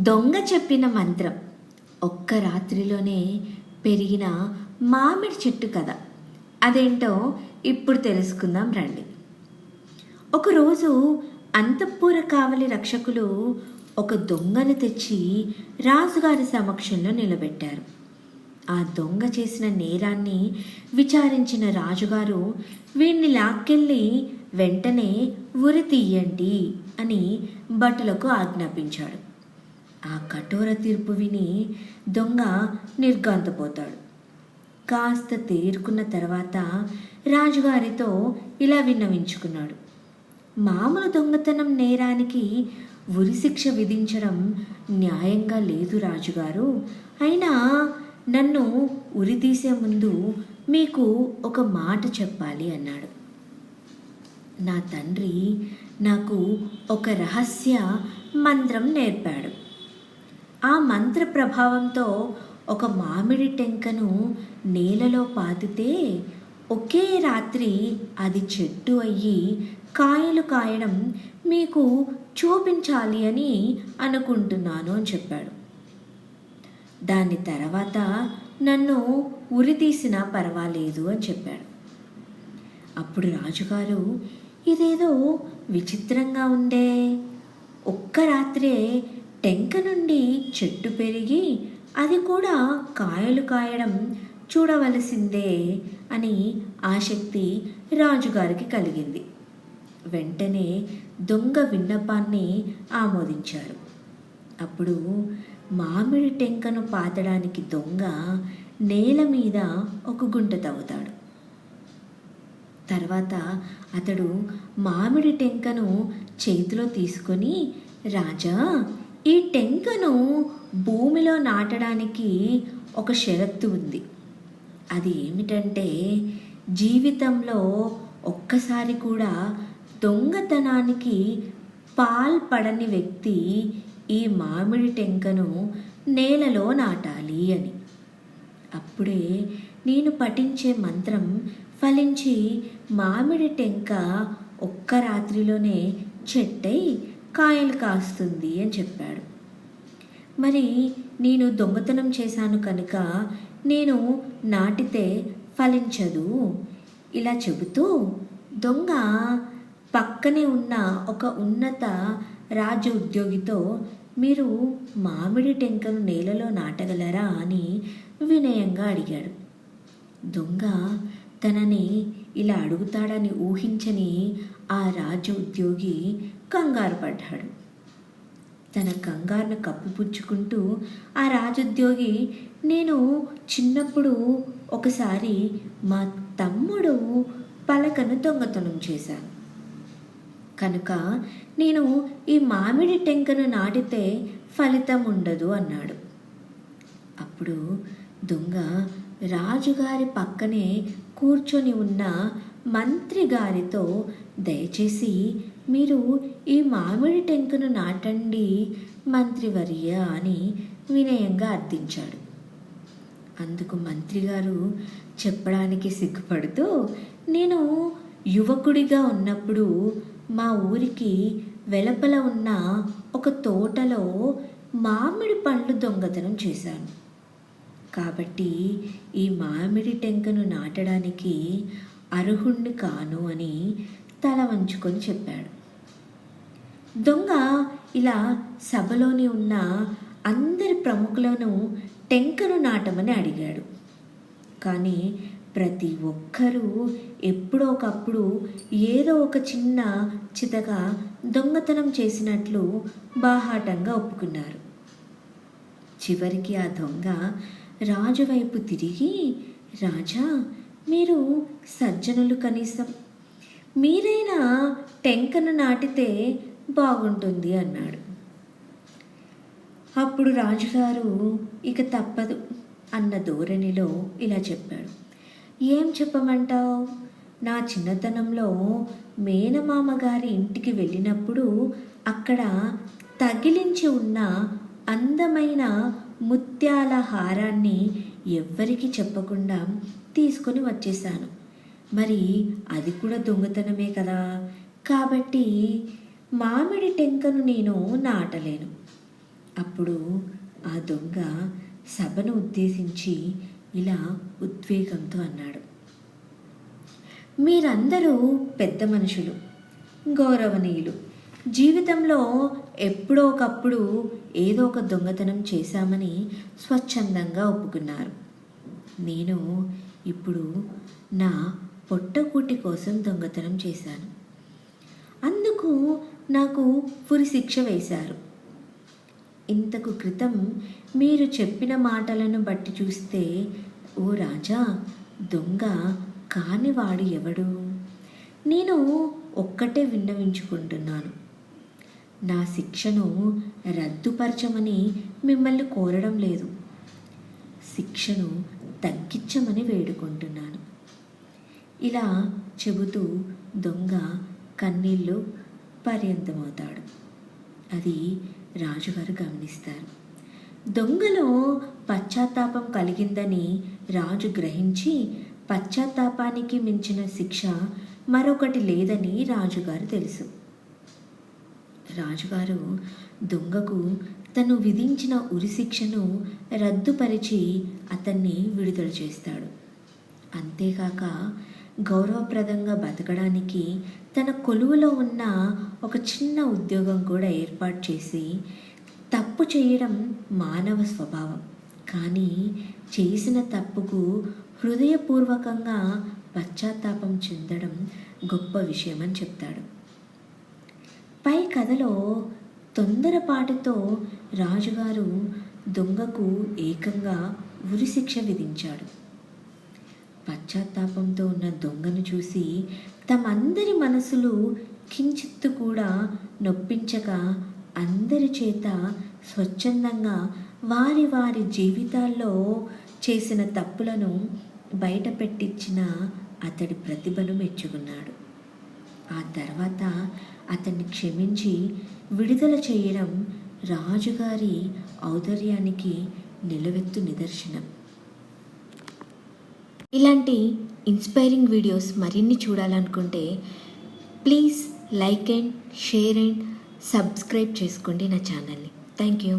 దొంగ చెప్పిన మంత్రం. ఒక్క రాత్రిలోనే పెరిగిన మామిడి చెట్టు కథ. అదేంటో ఇప్పుడు తెలుసుకుందాం రండి. ఒకరోజు అంతఃపుర కావలి రక్షకులు ఒక దొంగను తెచ్చి రాజుగారి సమక్షంలో నిలబెట్టారు. ఆ దొంగ చేసిన నేరాన్ని విచారించిన రాజుగారు వీణ్ణి లాక్కెళ్ళి వెంటనే ఉరి తీయండి అని భటులకు ఆజ్ఞాపించాడు. ఆ కఠోర తీర్పు విని దొంగ నిర్గాంతపోతాడు కాస్త తేరుకున్న తర్వాత రాజుగారితో ఇలా విన్నవించుకున్నాడు. మామూలు దొంగతనం నేరానికి ఉరిశిక్ష విధించడం న్యాయంగా లేదు రాజుగారు. అయినా నన్ను ఉరి తీసే ముందు మీకు ఒక మాట చెప్పాలి అన్నాడు. నా తండ్రి నాకు ఒక రహస్య మంత్రం నేర్పాడు. ఆ మంత్ర ప్రభావంతో ఒక మామిడి టెంకను నేలలో పాతితే ఒకే రాత్రి అది చెట్టు అయ్యి కాయలు కాయడం మీకు చూపించాలి అని అనుకుంటున్నాను అని చెప్పాడు. దాని తర్వాత నన్ను ఉరి తీసినా పర్వాలేదు అని చెప్పాడు. అప్పుడు రాజుగారు ఇదేదో విచిత్రంగా ఉందే. ఒక్క రాత్రే టెంక నుండి చెట్టు పెరిగి అది కూడా కాయలు కాయడం చూడవలసిందే అని ఆసక్తి రాజుగారికి కలిగింది. వెంటనే దొంగ విన్నపాన్ని ఆమోదించారు. అప్పుడు మామిడి టెంకను పాతడానికి దొంగ నేల మీద ఒక గుంట తవ్వుతాడు. తర్వాత అతడు మామిడి టెంకను చేతిలో తీసుకొని రాజా ఈ టెంకను భూమిలో నాటడానికి ఒక షరత్తు ఉంది. అది ఏమిటంటే జీవితంలో ఒక్కసారి కూడా దొంగతనానికి పాల్పడని వ్యక్తి ఈ మామిడి టెంకను నేలలో నాటాలి అని. అప్పుడే నేను పఠించే మంత్రం ఫలించి మామిడి టెంక ఒక్క రాత్రిలోనే చెట్టై కాయలు కాస్తుంది అని చెప్పాడు. మరి నేను దొంగతనం చేశాను కనుక నేను నాటితే ఫలించదు? ఇలా చెబుతూ దొంగ పక్కనే ఉన్న ఒక ఉన్నత రాజు ఉద్యోగితో మీరు మామిడి టెంకను నేలలో నాటగలరా? అని వినయంగా అడిగాడు. దొంగ తనని ఇలా అడుగుతాడని ఊహించని ఆ రాజు ఉద్యోగి కంగారు పడ్డాడు. తన కంగారును కప్పిపుచ్చుకుంటూ ఆ రాజుద్యోగి నేను చిన్నప్పుడు ఒకసారి మా తమ్ముడు పలకను దొంగతనం చేశాను. కనుక నేను ఈ మామిడి టెంకను నాటితే ఫలితం ఉండదు అన్నాడు. అప్పుడు దొంగ రాజుగారి పక్కనే కూర్చొని ఉన్న మంత్రి గారితో దయచేసి మీరు ఈ మామిడి టెంకను నాటండి మంత్రివర్య అని వినయంగా అర్థించాడు. అందుకు మంత్రి గారు చెప్పడానికి సిగ్గుపడుతూ నేను యువకుడిగా ఉన్నప్పుడు మా ఊరికి వెలపల ఉన్న ఒక తోటలో మామిడి పండ్లు దొంగతనం చేశాను. కాబట్టి ఈ మామిడి టెంకను నాటడానికి అర్హుణ్ణి కాను అని తల వంచుకొని చెప్పాడు. దొంగ ఇలా సభలోని ఉన్న అందరి ప్రముఖులను టెంకను నాటమని అడిగాడు. కానీ ప్రతి ఒక్కరూ ఎప్పుడో ఒకప్పుడు ఏదో ఒక చిన్న చితగా దొంగతనం చేసినట్లు బాహాటంగా ఒప్పుకున్నారు. చివరికి ఆ దొంగ రాజు వైపు తిరిగి రాజా మీరు సజ్జనులు కనీసం. మీరైనా టెంకను నాటితే బాగుంటుంది అన్నాడు. అప్పుడు రాజుగారు ఇక తప్పదు అన్న ధోరణిలో ఇలా చెప్పాడు. ఏం చెప్పమంటావు? నా చిన్నతనంలో మేనమామ గారి ఇంటికి వెళ్ళినప్పుడు అక్కడ తగిలించి ఉన్న అందమైన ముత్యాల హారాన్ని ఎవ్వరికి చెప్పకుండా తీసుకొని వచ్చేసాను మరి అది కూడా దొంగతనమే కదా? కాబట్టి మామిడి టెంకను నేను నాటలేను. అప్పుడు ఆ దొంగ సభను ఉద్దేశించి ఇలా ఉద్వేగంతో అన్నాడు. మీరందరూ పెద్ద మనుషులు గౌరవనీయులు. జీవితంలో ఎప్పుడో ఒకప్పుడు ఏదో ఒక దొంగతనం చేశామని స్వచ్ఛందంగా ఒప్పుకున్నారు. నేను ఇప్పుడు నా పొట్టకూటి కోసం దొంగతనం చేశాను. అందుకు నాకు పురి శిక్ష వేశారు. ఇంతకు క్రితం మీరు చెప్పిన మాటలను బట్టి చూస్తే ఓ రాజా దొంగ కానివాడు ఎవడు? నేను ఒక్కటే విన్నవించుకుంటున్నాను. నా శిక్షను రద్దుపరచమని మిమ్మల్ని కోరడం లేదు. శిక్షను తగ్గించమని వేడుకుంటున్నాను. ఇలా చెబుతూ దొంగ కన్నీళ్ళు పర్యంతమవుతాడు. అది రాజుగారు గమనిస్తారు. దొంగలో పశ్చాత్తాపం కలిగిందని రాజు గ్రహించి పశ్చాత్తాపానికి మించిన శిక్ష మరొకటి లేదని రాజుగారు తెలుసు. రాజుగారు దొంగకు తను విధించిన ఉరిశిక్షను రద్దుపరిచి అతన్ని విడుదల చేస్తాడు. అంతేకాక గౌరవప్రదంగా బతకడానికి తన కొలువులో ఉన్న ఒక చిన్న ఉద్యోగం కూడా ఏర్పాటు చేసి తప్పు చేయడం మానవ స్వభావం. కానీ చేసిన తప్పుకు హృదయపూర్వకంగా పశ్చాత్తాపం చెందడం గొప్ప విషయం అని చెప్తాడు. పై కథలో తొందరపాటుతో రాజుగారు దొంగకు ఏకంగా ఉరిశిక్ష విధించాడు. పశ్చాత్తాపంతో ఉన్న దొంగను చూసి తమందరి మనసులు కించిత్తు కూడా నొప్పించక అందరి చేత స్వచ్ఛందంగా వారి వారి జీవితాల్లో చేసిన తప్పులను బయట పెట్టించిన అతడి ప్రతిభను మెచ్చుకున్నాడు. ఆ తర్వాత అతన్ని క్షమించి విడుదల చేయడం రాజుగారి ఔదర్యానికి నిలవెత్తు నిదర్శనం. ఇలాంటి ఇన్స్పైరింగ్ వీడియోస్ మరిన్ని చూడాలనుకుంటే please like and share and subscribe చేసుకోండి నా ఛానల్ని. Thank you.